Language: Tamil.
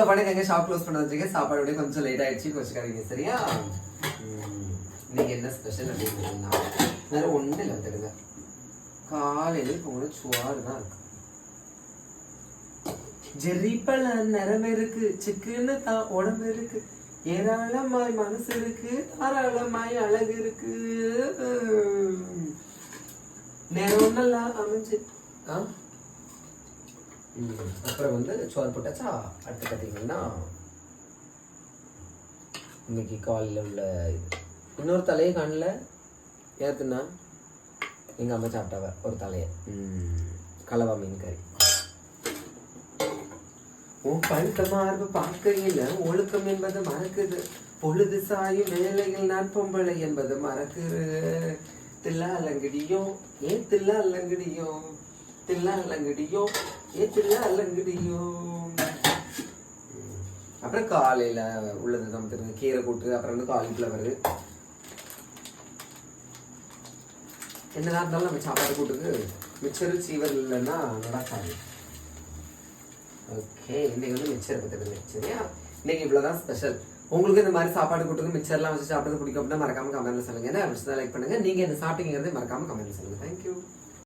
வீடியோக்குள்ள பண்ணி எங்க ஷாப் க்ளோஸ் பண்ண வச்சிருக்கேன் சாப்பாடு விட கொஞ்சம் லேட் ஆயிடுச்சு. கொஞ்சம் சரியா? நீங்கள் இன்னைக்கு என்ன ஸ்பெஷல் அப்படின்னு வேற ஒன்றும் இல்லை வந்துடுங்க காலையில் இப்போ கூட சுவாறு தான் இருக்கு. ஜெரிப்பழ நிறம் இருக்கு சிக்குன்னு தான் உடம்பு இருக்கு. ஏராளமாய் மனசு இருக்கு தாராளமாய் அழகு இருக்கு. நேரம் நல்லா அமைஞ்சு. ஆ? அப்புறம் வந்து சோறு போட்டாச்சா? அடுத்து பார்த்தீங்கன்னா இன்னைக்கு காலையில் உள்ள இது. இன்னொரு தலையை காணல. ஏற்றுனா எங்கள் அம்மா சாப்பிட்டாவ? ஒரு தலையை. கலவா மீன் கறி. உன் பழுத்த மார்பு பார்க்கையில் ஒழுக்கம் என்பது மறக்குது. பொழுது சாயும் வேலையில் நான் பொம்பளை என்பது மறக்குது. தில்லா அல்லங்கடியோ ஏன் தில்லா அல்லங்கடியோ தில்லா அல்லங்கடியோ ஏன் தில்லா அல்லங்கடியோ. அப்புறம் காலையில் உள்ளது நம்ம தெரிஞ்ச கீரை கூட்டு அப்புறம் வந்து காலிஃப்ளவர் என்னதான் இருந்தாலும் நம்ம சாப்பாடு கூட்டுக்கு மிச்சரு சீவர் இல்லைன்னா நடக்காது ஓகே இன்னைக்கு வந்து மிச்சர் பத்திரங்க சரியா இன்னைக்கு இவ்வளோதான் ஸ்பெஷல் உங்களுக்கு இந்த மாதிரி சாப்பாடு கூட்டுக்கு மிச்சர்லாம் வச்சு சாப்பிட்றது பிடிக்கும் அப்படின்னா மறக்காம கமெண்ட்ல சொல்லுங்க. என்ன லைக் பண்ணுங்க. நீங்க என்ன சாப்பிட்டீங்கிறதே மறக்காம கமெண்ட்ல சொல்லுங்க. தேங்க்யூ